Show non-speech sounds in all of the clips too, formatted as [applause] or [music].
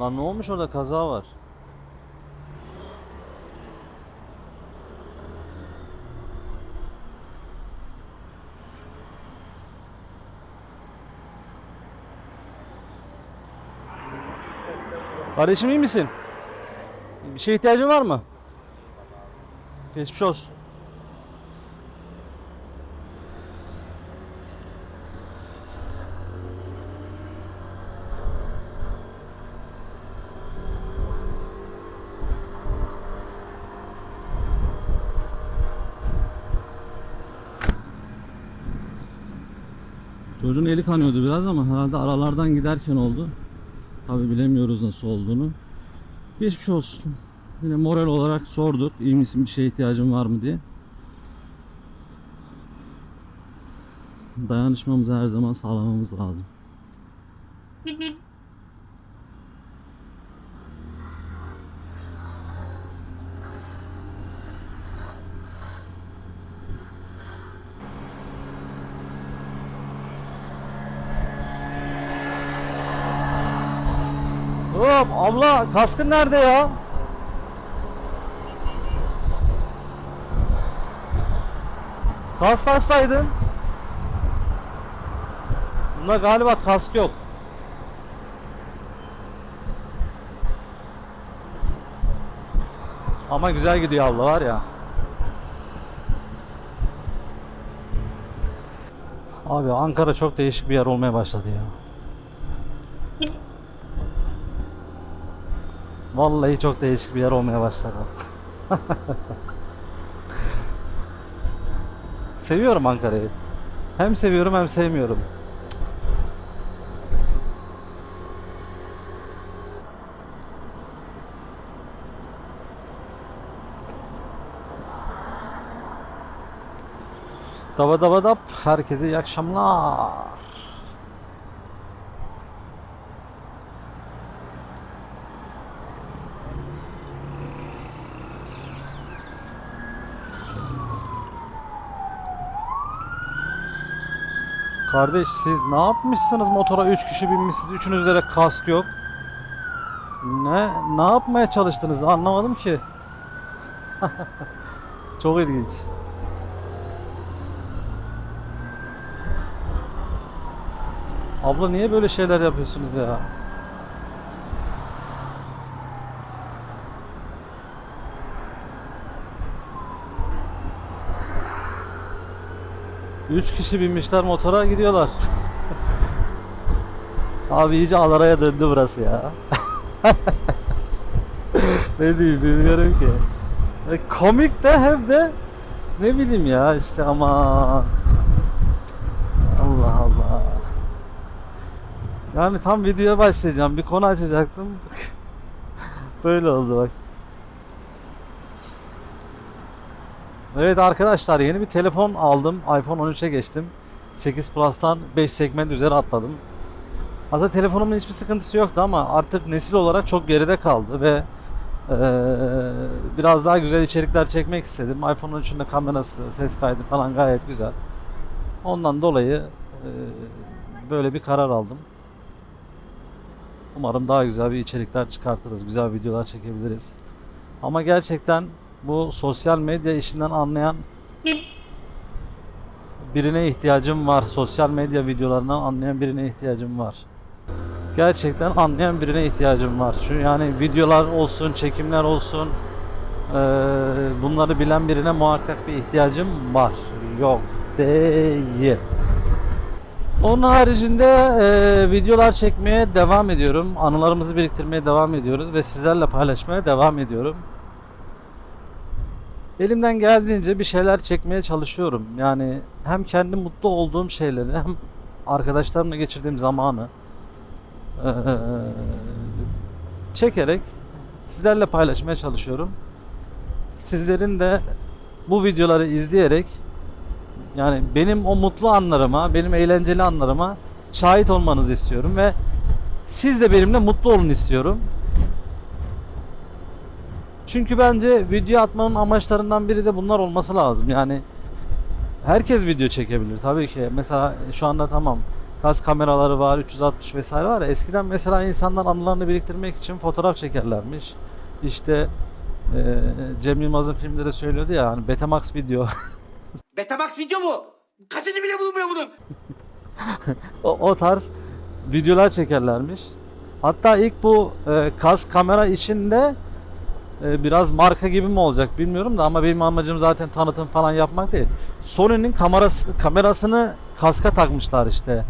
Lan ne olmuş orada kaza var. Kardeşim iyi misin? Bir şeye ihtiyacın var mı? Geçmiş olsun. Çocuğun eli kanıyordu biraz ama herhalde aralardan giderken oldu. Tabi bilemiyoruz nasıl olduğunu. Geçmiş olsun. Yine moral olarak sorduk. İyi misin bir şeye ihtiyacın var mı diye. Dayanışmamızı her zaman sağlamamız lazım. [laughs] Hop abla kaskın nerede ya? Kask taksaydın. Bunda galiba kask yok. Ama güzel gidiyor abla var ya. Abi Ankara çok değişik bir yer olmaya başladı ya. Vallahi çok değişik bir yer olmaya başladı. Seviyorum Ankara'yı. Hem seviyorum hem sevmiyorum. Dava dava dap. Herkese iyi akşamlar. Kardeş siz ne yapmışsınız motora 3 kişi binmişsiniz üçünüzde de kask yok. Ne ne yapmaya çalıştınız anlamadım ki. [laughs] Çok ilginç. Abla niye böyle şeyler yapıyorsunuz ya? Üç kişi binmişler motora gidiyorlar. [laughs] Abi iyice alaraya döndü burası ya. [laughs] ne diyeyim bilmiyorum ki. E, komik de hem de ne bileyim ya işte ama Allah Allah. Yani tam videoya başlayacağım. Bir konu açacaktım. [laughs] Böyle oldu bak. Evet arkadaşlar yeni bir telefon aldım. iPhone 13'e geçtim. 8 Plus'tan 5 segment üzeri atladım. Aslında telefonumun hiçbir sıkıntısı yoktu ama artık nesil olarak çok geride kaldı ve eee, biraz daha güzel içerikler çekmek istedim. iPhone 13'ün de kamerası, ses kaydı falan gayet güzel. Ondan dolayı eee, böyle bir karar aldım. Umarım daha güzel bir içerikler çıkartırız, güzel videolar çekebiliriz. Ama gerçekten bu sosyal medya işinden anlayan birine ihtiyacım var. Sosyal medya videolarından anlayan birine ihtiyacım var. Gerçekten anlayan birine ihtiyacım var. Çünkü yani videolar olsun, çekimler olsun, bunları bilen birine muhakkak bir ihtiyacım var. Yok değil. Onun haricinde eee, videolar çekmeye devam ediyorum. Anılarımızı biriktirmeye devam ediyoruz ve sizlerle paylaşmaya devam ediyorum. Elimden geldiğince bir şeyler çekmeye çalışıyorum. Yani hem kendi mutlu olduğum şeyleri hem arkadaşlarımla geçirdiğim zamanı eee, çekerek sizlerle paylaşmaya çalışıyorum. Sizlerin de bu videoları izleyerek yani benim o mutlu anlarıma, benim eğlenceli anlarıma şahit olmanızı istiyorum ve siz de benimle mutlu olun istiyorum. Çünkü bence video atmanın amaçlarından biri de bunlar olması lazım. Yani herkes video çekebilir tabii ki. Mesela şu anda tamam Kas kameraları var, 360 vesaire var ya. Eskiden mesela insanlar anılarını biriktirmek için fotoğraf çekerlermiş. İşte eee Cem Yılmaz'ın filmde de söylüyordu ya hani Betamax video. [laughs] Betamax video mu? Kaseti bile bulunmuyor bunun. [laughs] o, o tarz videolar çekerlermiş. Hatta ilk bu e, kas kamera içinde e, biraz marka gibi mi olacak bilmiyorum da ama benim amacım zaten tanıtım falan yapmak değil. Sony'nin kamerası, kamerasını kaska takmışlar işte.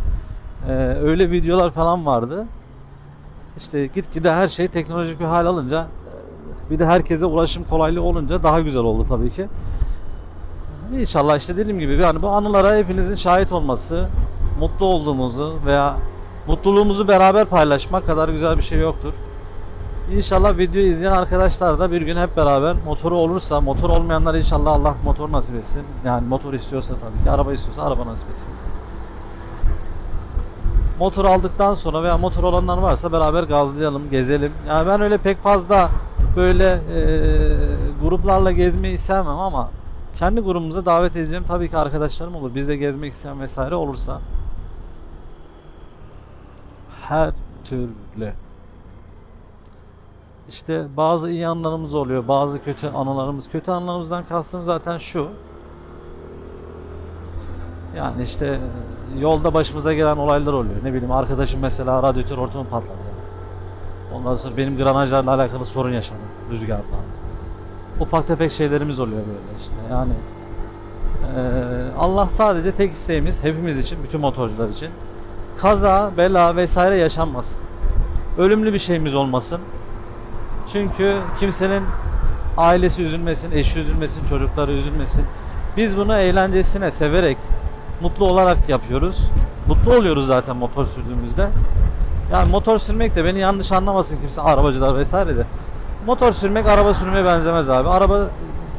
E, öyle videolar falan vardı. İşte gitgide her şey teknolojik bir hal alınca e, bir de herkese ulaşım kolaylığı olunca daha güzel oldu tabii ki. İnşallah işte dediğim gibi yani bu anılara hepinizin şahit olması, mutlu olduğumuzu veya mutluluğumuzu beraber paylaşmak kadar güzel bir şey yoktur. İnşallah videoyu izleyen arkadaşlar da bir gün hep beraber motoru olursa, motor olmayanlar inşallah Allah motor nasip etsin. Yani motor istiyorsa tabii ki, araba istiyorsa araba nasip etsin. Motor aldıktan sonra veya motor olanlar varsa beraber gazlayalım, gezelim. Yani ben öyle pek fazla böyle eee, gruplarla gezmeyi sevmem ama kendi grubumuza davet edeceğim tabii ki arkadaşlarım olur. Bizde gezmek isteyen vesaire olursa. Her türlü. İşte bazı iyi anılarımız oluyor, bazı kötü anılarımız. Kötü anılarımızdan kastım zaten şu. Yani işte e, yolda başımıza gelen olaylar oluyor. Ne bileyim arkadaşım mesela radyatör hortumu patladı. Ondan sonra benim granajlarla alakalı sorun yaşadım rüzgardan. Ufak tefek şeylerimiz oluyor böyle işte. Yani eee, Allah sadece tek isteğimiz hepimiz için, bütün motorcular için kaza, bela vesaire yaşanmasın. Ölümlü bir şeyimiz olmasın. Çünkü kimsenin ailesi üzülmesin, eşi üzülmesin, çocukları üzülmesin. Biz bunu eğlencesine, severek, mutlu olarak yapıyoruz. Mutlu oluyoruz zaten motor sürdüğümüzde. Yani motor sürmek de beni yanlış anlamasın kimse arabacılar vesaire de. Motor sürmek araba sürmeye benzemez abi. Araba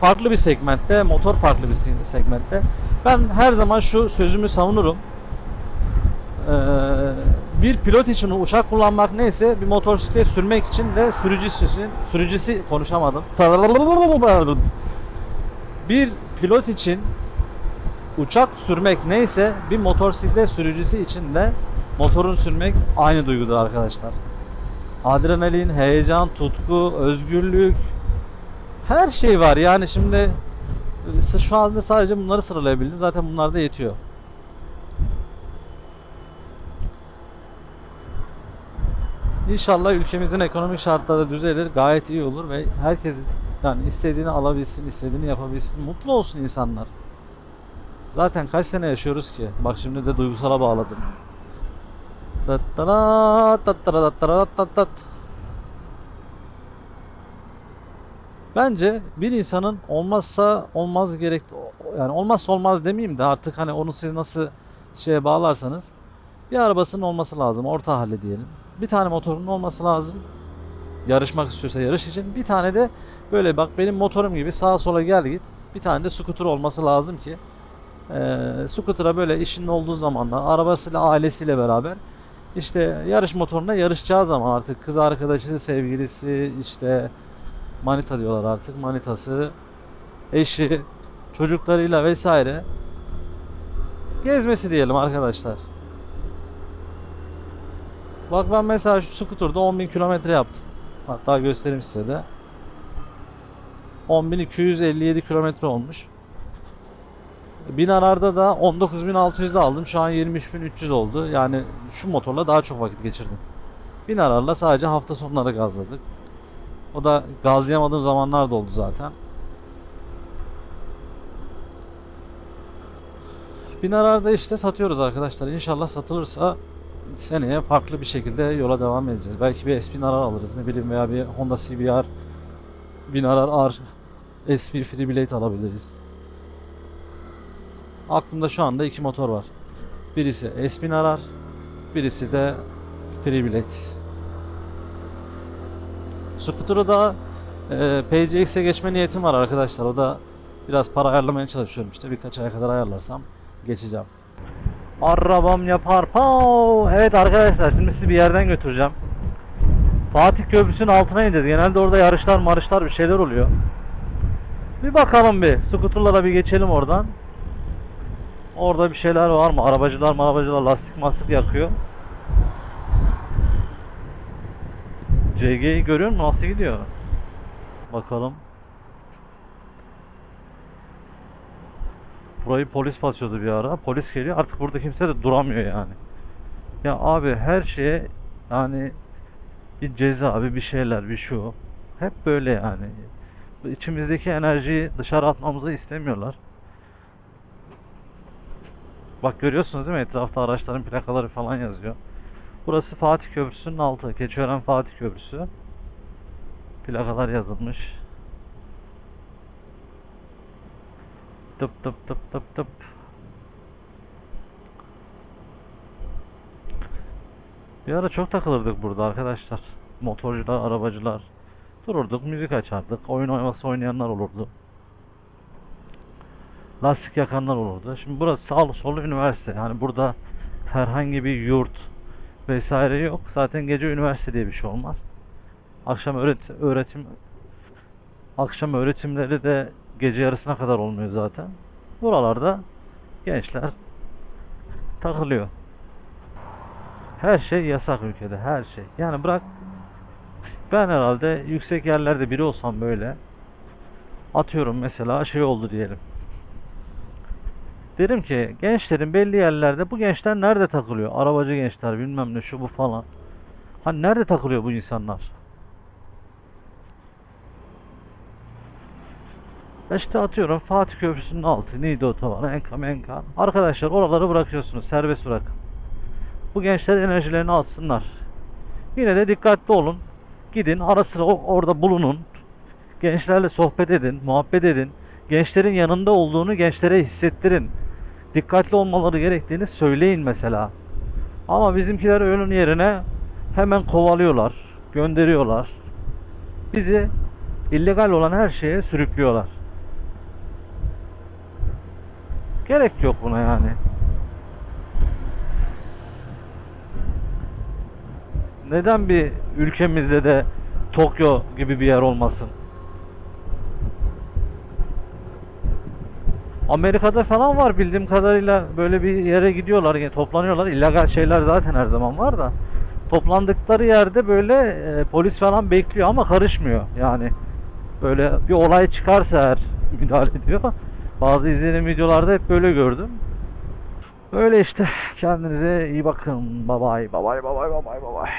farklı bir segmentte, motor farklı bir segmentte. Ben her zaman şu sözümü savunurum. Bir pilot için uçak kullanmak neyse bir motosiklet sürmek için de sürücüsü için sürücüsü konuşamadım. Bir pilot için uçak sürmek neyse bir motosiklet sürücüsü için de motorun sürmek aynı duygudur arkadaşlar. Adrenalin, heyecan, tutku, özgürlük her şey var. Yani şimdi e, şu anda sadece bunları sıralayabildim. Zaten bunlar da yetiyor. İnşallah ülkemizin ekonomik şartları düzelir, gayet iyi olur ve herkes yani istediğini alabilsin, istediğini yapabilsin, mutlu olsun insanlar. Zaten kaç sene yaşıyoruz ki? Bak şimdi de duygusala bağladım. Bence bir insanın olmazsa olmaz gerek yani olmazsa olmaz demeyeyim de artık hani onu siz nasıl şeye bağlarsanız bir arabasının olması lazım orta halli diyelim. Bir tane motorunun olması lazım. Yarışmak istiyorsa yarış için. Bir tane de böyle bak benim motorum gibi sağa sola gel git. Bir tane de scooter olması lazım ki eee scooter'a böyle işinin olduğu zamanlar arabasıyla ailesiyle beraber işte yarış motoruna yarışacağı zaman artık kız arkadaşı, sevgilisi, işte manita diyorlar artık manitası, eşi, çocuklarıyla vesaire gezmesi diyelim arkadaşlar. Bak ben mesela şu scooter'da 10.000 kilometre yaptım. Hatta göstereyim size de. 10.257 kilometre olmuş. Binarar'da da 19.600'de aldım. Şu an 23.300 oldu. Yani şu motorla daha çok vakit geçirdim. Binarar'la sadece hafta sonları gazladık. O da gazlayamadığım zamanlar da oldu zaten. Binarar'da işte satıyoruz arkadaşlar. İnşallah satılırsa seneye farklı bir şekilde yola devam edeceğiz. Belki bir S1000 Arar alırız ne bileyim veya bir Honda CBR 1000 Arar R SP Freeblade alabiliriz. Aklımda şu anda iki motor var. Birisi S1000 Arar, birisi de Freeblade. Scooter'ı da e, PCX'e geçme niyetim var arkadaşlar. O da biraz para ayarlamaya çalışıyorum işte. Birkaç aya kadar ayarlarsam geçeceğim. Arabam yapar pav. Evet arkadaşlar şimdi sizi bir yerden götüreceğim. Fatih Köprüsü'nün altına ineceğiz. Genelde orada yarışlar marışlar bir şeyler oluyor. Bir bakalım bir. Skuturlara bir geçelim oradan. Orada bir şeyler var mı? Arabacılar mı arabacılar lastik mastik yakıyor. CG'yi görüyor musun? Nasıl gidiyor? Bakalım. Burayı polis basıyordu bir ara. Polis geliyor. Artık burada kimse de duramıyor yani. Ya abi her şeye yani bir ceza abi bir şeyler bir şu. Hep böyle yani. İçimizdeki enerjiyi dışarı atmamızı istemiyorlar. Bak görüyorsunuz değil mi? Etrafta araçların plakaları falan yazıyor. Burası Fatih Köprüsü'nün altı. Keçiören Fatih Köprüsü. Plakalar yazılmış. Tıp tıp tıp tıp tıp. Bir ara çok takılırdık burada arkadaşlar. [laughs] Motorcular, arabacılar. Dururduk, müzik açardık. Oyun oynaması oynayanlar olurdu. Lastik yakanlar olurdu. Şimdi burası sağlı sollu üniversite. Yani burada herhangi bir yurt vesaire yok. Zaten gece üniversite diye bir şey olmaz. Akşam öğret öğretim akşam öğretimleri de gece yarısına kadar olmuyor zaten. Buralarda gençler takılıyor. Her şey yasak ülkede, her şey. Yani bırak ben herhalde yüksek yerlerde biri olsam böyle atıyorum mesela şey oldu diyelim. Derim ki gençlerin belli yerlerde bu gençler nerede takılıyor? Arabacı gençler bilmem ne şu bu falan. Hani nerede takılıyor bu insanlar? İşte atıyorum Fatih Köprüsü'nün altı, Niğde Otobanı, Enka Menka. Arkadaşlar oraları bırakıyorsunuz, serbest bırakın. Bu gençler enerjilerini alsınlar. Yine de dikkatli olun. Gidin ara sıra orada bulunun. Gençlerle sohbet edin, muhabbet edin. Gençlerin yanında olduğunu gençlere hissettirin. Dikkatli olmaları gerektiğini söyleyin mesela. Ama bizimkiler önün yerine hemen kovalıyorlar, gönderiyorlar. Bizi illegal olan her şeye sürüklüyorlar. Gerek yok buna yani. Neden bir ülkemizde de Tokyo gibi bir yer olmasın? Amerika'da falan var bildiğim kadarıyla böyle bir yere gidiyorlar, yani toplanıyorlar. İllegal şeyler zaten her zaman var da. Toplandıkları yerde böyle e, polis falan bekliyor ama karışmıyor. Yani böyle bir olay çıkarsa eğer [laughs] müdahale ediyor. Bazı izlediğim videolarda hep böyle gördüm. Öyle işte. Kendinize iyi bakın. Bye. Bye bye bye bye bye bye bye.